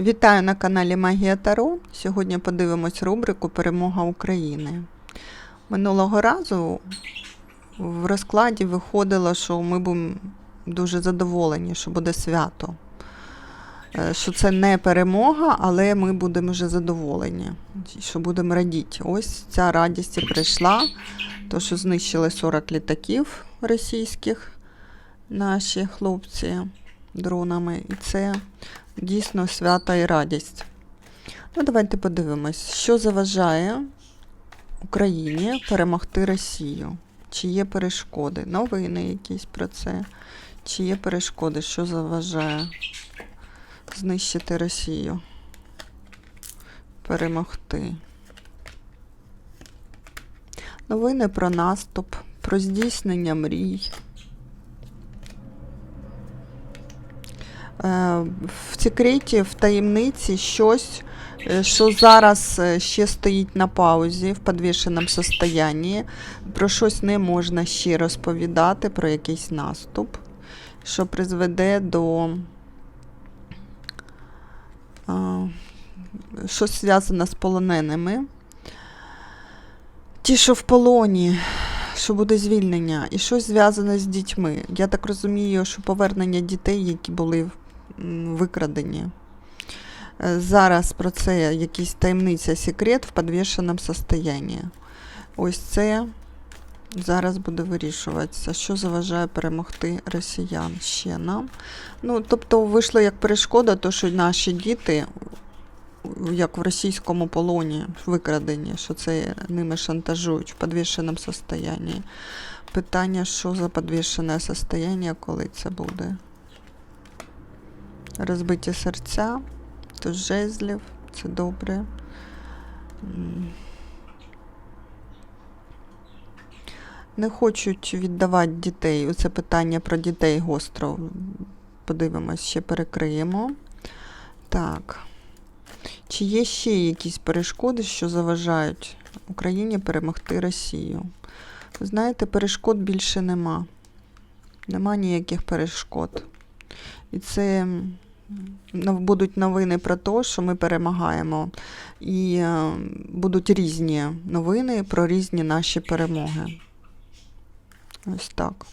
Вітаю на каналі Магія Таро. Сьогодні подивимось рубрику Перемога України. Минулого разу в розкладі виходило, що ми будемо дуже задоволені, що буде свято. Е, Що це не перемога, але ми будемо вже задоволені, що будемо радіти. Ось ця радість і прийшла, то що знищили 40 літаків російських наші хлопці дронами. І це дійсно свята і радість. Ну, давайте подивимось, що заважає Україні перемогти Росію. Чи є перешкоди? Новини якісь про це. Чи є перешкоди, що заважає знищити Росію? Перемогти. Новини про наступ, про здійснення мрій. В секреті, в таємниці щось, е, що зараз е, ще стоїть на паузі в підвішеному состоянні, про щось не можна ще розповідати, про якийсь наступ, що призведе до щось зв'язане з полоненими. Ті, що в полоні, що буде звільнення, і щось зв'язане з дітьми. Я так розумію, що повернення дітей, які були м, викрадені. Е, Зараз про це якийсь таємниця секрет в підвішеному состоянні. Ось це зараз буде вирішуватися, що заважає перемогти росіян ще нам. Ну, тобто вийшло як перешкода, то що наші діти, як в російському полоні, викрадені, що це ними шантажують в підвішеному состоянні. Питання, що за підвішене состояння, коли це буде? Розбиті серця, то жезлів, це добре. Не хочуть віддавати дітей. Оце питання про дітей гостро. Подивимось, ще перекриємо. Так. Чи є ще якісь перешкоди, що заважають Україні перемогти Росію? Ви знаєте, перешкод більше нема. Нема ніяких перешкод. І це будуть новини про те, що ми перемагаємо. І е, будуть різні новини про різні наші перемоги. Ось так.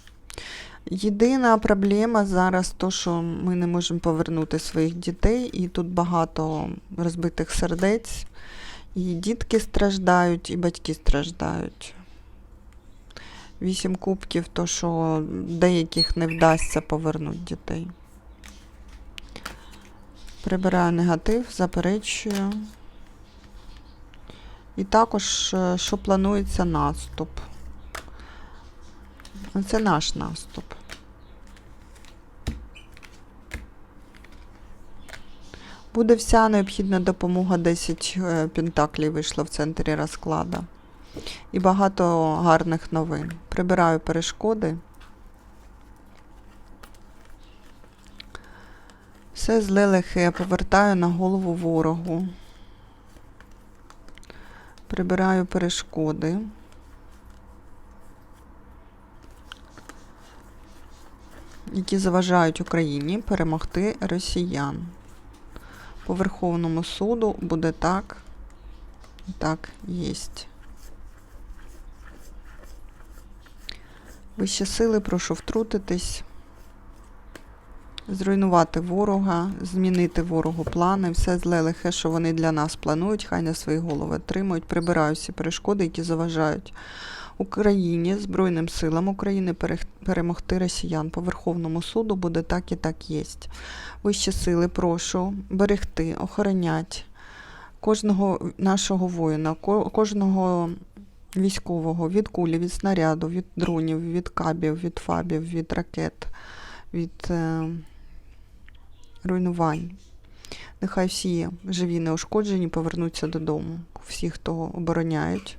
Єдина проблема зараз то, що ми не можемо повернути своїх дітей, і тут багато розбитих сердець. І дітки страждають, і батьки страждають. Вісім кубків, то що деяких не вдасться повернути дітей. Прибираю негатив, заперечую. І також, е, що планується наступ. Це наш наступ. Буде вся необхідна допомога. 10 е, пентаклів вийшло в центрі розклада. І багато гарних новин. Прибираю перешкоди. Все зле лихе повертаю на голову ворогу. Прибираю перешкоди. які заважають Україні перемогти росіян. По Верховному суду буде так, і так єсть. Вищі сили, прошу втрутитись, зруйнувати ворога, змінити ворогу плани, все зле лихе, що вони для нас планують, хай на свої голови отримують. Прибираю всі перешкоди, які заважають Україні, Збройним силам України перемогти росіян. По Верховному суду буде так і так єсть. Вищі сили, прошу берегти, охоронять кожного нашого воїна, ко- кожного військового від кулі, від снаряду, від дронів, від кабів, від фабів, від ракет, від е, руйнувань. Нехай всі живі неушкоджені повернуться додому. Всі, хто обороняють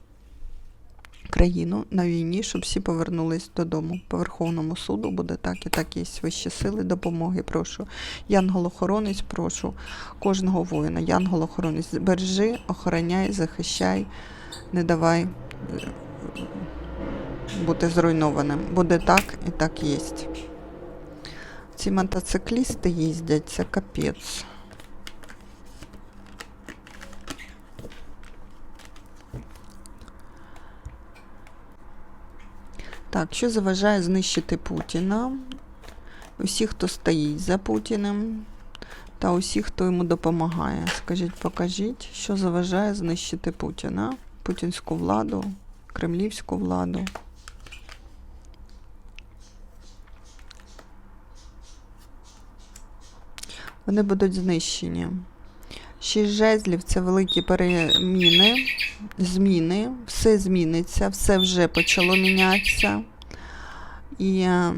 країну на війні, щоб всі повернулись додому. По Верховному суду буде так і так є вищі сили допомоги. Прошу. Янгол-охоронець, прошу кожного воїна. Янгол-охоронець, бережи, охороняй, захищай, не давай е, бути зруйнованим. Буде так і так є. Ці мотоциклісти їздять, це капець. Так, що заважає знищити Путіна? Усі, хто стоїть за Путіним, та усі, хто йому допомагає. Скажіть, покажіть, що заважає знищити Путіна, путінську владу, кремлівську владу. Вони будуть знищені. Шість жезлів це великі переміни, зміни, все зміниться, все вже почало мінятися. І е,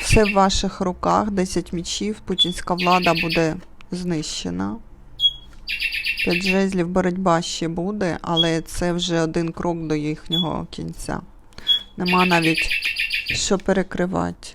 все в ваших руках, 10 мічів, путінська влада буде знищена. П'ять жезлів боротьба ще буде, але це вже один крок до їхнього кінця. Нема навіть що перекривати.